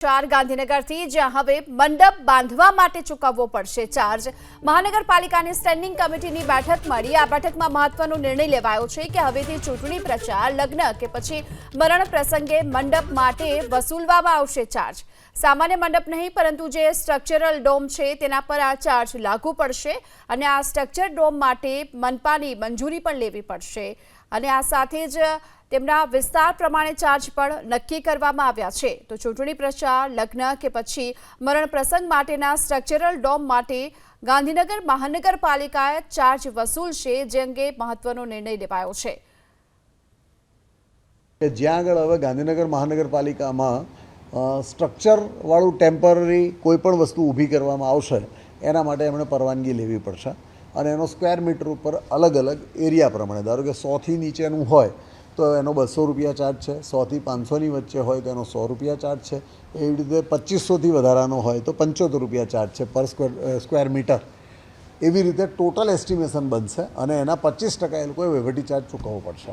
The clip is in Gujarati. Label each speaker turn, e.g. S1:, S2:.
S1: ચાર ગાંધીનગરથી, જ્યાં હવે મંડપ બાંધવા માટે ચૂકવવો પડશે ચાર્જ. મહાનગરપાલિકાની સ્ટેન્ડિંગ કમિટીની બેઠક મળી. આ બેઠકમાં મહત્વનો નિર્ણય લેવાયો છે કે હવેથી ચૂંટણી પ્રચાર, લગ્ન કે પછી મરણ પ્રસંગે મંડપ માટે વસૂલવામાં આવશે ચાર્જ. સામાન્ય મંડપ નહીં, પરંતુ જે સ્ટ્રક્ચરલ ડોમ છે, તેના પર આ ચાર્જ લાગુ પડશે અને આ સ્ટ્રક્ચર ડોમ માટે મનપાની મંજૂરી પણ લેવી પડશે. અને આ સાથે જ તેમના વિસ્તાર પ્રમાણે ચાર્જ પણ નક્કી કરવામાં આવ્યા છે. તો ચૂંટણી પ્રચાર, લગ્ન કે પછી મરણ પ્રસંગ માટેના સ્ટ્રક્ચરલ ડોમ માટે ગાંધીનગર મહાનગરપાલિકાએ ચાર્જ વસૂલશે જે અંગે મહત્વનો નિર્ણય લેવાયો છે.
S2: જ્યાં આગળ હવે ગાંધીનગર મહાનગરપાલિકામાં સ્ટ્રક્ચરવાળું ટેમ્પરરી કોઈ પણ વસ્તુ ઊભી કરવામાં આવશે, એના માટે એમણે પરવાનગી લેવી પડશે. અને એનો સ્ક્વેર મીટર ઉપર અલગ અલગ એરિયા પ્રમાણે, ધારો કે સોથી નીચેનું હોય તો એનો બસો રૂપિયા ચાર્જ છે, સોથી પાંચસોની વચ્ચે હોય તો એનો સો રૂપિયા ચાર્જ છે. એવી રીતે પચીસોથી વધારાનો હોય તો પંચોતેર રૂપિયા ચાર્જ છે પર સ્ક્વેર સ્ક્વેર મીટર એવી રીતે ટોટલ એસ્ટિમેશન બનશે અને એના પચીસ ટકા એ લોકોએ વહીવટી ચાર્જ ચૂકવવો પડશે.